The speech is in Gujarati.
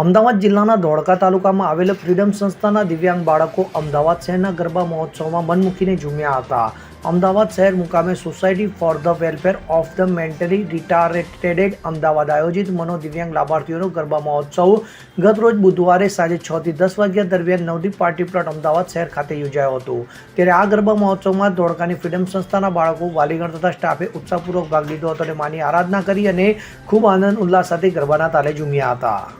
અમદાવાદ જિલ્લાના ધોળકા તાલુકામાં આવેલા ફ્રીડમ સંસ્થાના દિવ્યાંગ બાળકો અમદાવાદ શહેરના ગરબા મહોત્સવમાં મન મૂકીને ઝૂમ્યા હતા. અમદાવાદ શહેર મુકામે society for the welfare of the mentally retarded Ahmedabad આયોજિત મનો દિવ્યાંગ લાભાર્થીઓનો ગરબા મહોત્સવ ગત રોજ બુધવારે સાંજે છ થી દસ વાગ્યા દરમિયાન નવદીપ પાર્ટી પ્લોટ અમદાવાદ શહેર ખાતે યોજાયો હતો. ત્યારે આ ગરબા મહોત્સવમાં ધોળકાની ફ્રીડમ સંસ્થાના બાળકો, વાલીગણ તથા સ્ટાફે ઉત્સાહપૂર્વક ભાગ લીધો હતો અને માની આરાધના કરી અને ખૂબ આનંદ, ઉલ્લાસ સાથે ગરબાના તાલે ઝૂમ્યા હતા.